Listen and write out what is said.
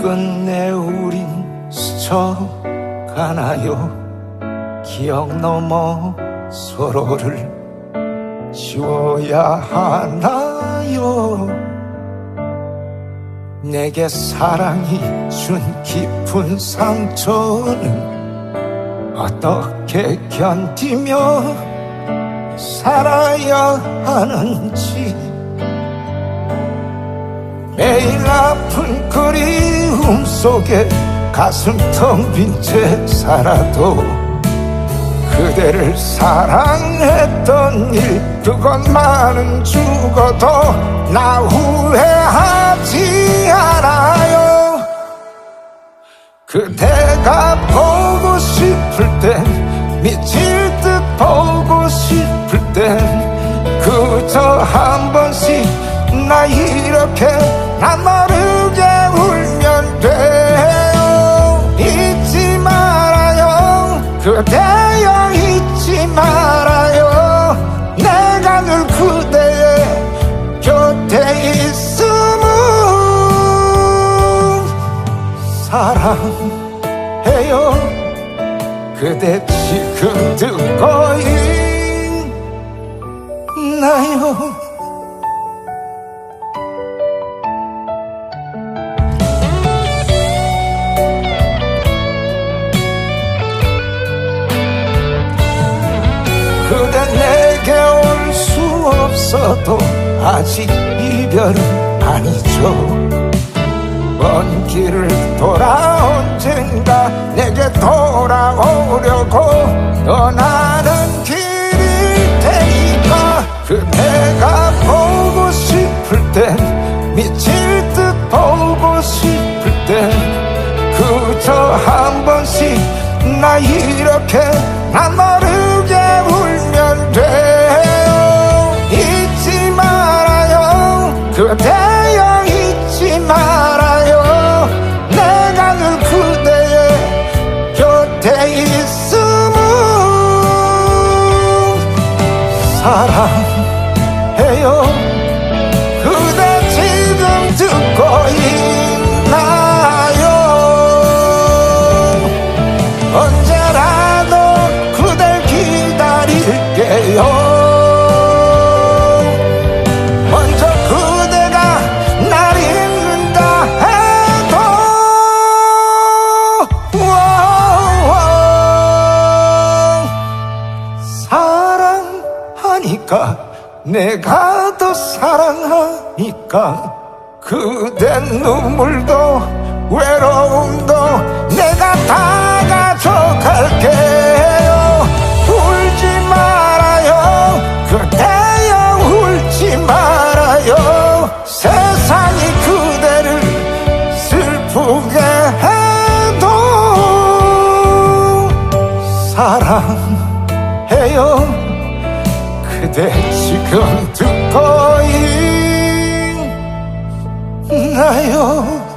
끝내 우린 스쳐가나요? 기억 넘어 서로를 지워야 하나요? 내게 사랑이 준 깊은 상처는 어떻게 견디며 살아야 하는지 매일 아픈 그리 움 속에 가슴 텅 빈 채 살아도 그대를 사랑했던 일 그것만은 죽어도 나 후회하지 않아요. 그대가 보고 싶을 땐 미칠 듯 보고 싶을 땐 그저 한 번씩 나 이렇게 나 모르게 그대여 잊지 말아요. 내가 늘 그대의 곁에 있음은 사랑해요. 그대 지금 듣고 있나요 그대 내게 올 수 없어도 아직 이별은 아니죠. 먼 길을 돌아 언젠가 내게 돌아오려고 떠나는 길일 테니까 그대가 보고 싶을 땐 미칠 듯 보고 싶을 땐 그저 한 번씩 나 이렇게 나 모르게 그대여 잊지 말아요. 내가 늘 그대의 곁에 있음은 사랑 사랑하니까 내가 더 사랑하니까 그대 눈물도 외로움도 내가 다 가져갈게요. 울지 말아요. 그대여 울지 말아요. 세상이 그대를 슬프게 해도 사랑해요 그대 지금 듣고 있나요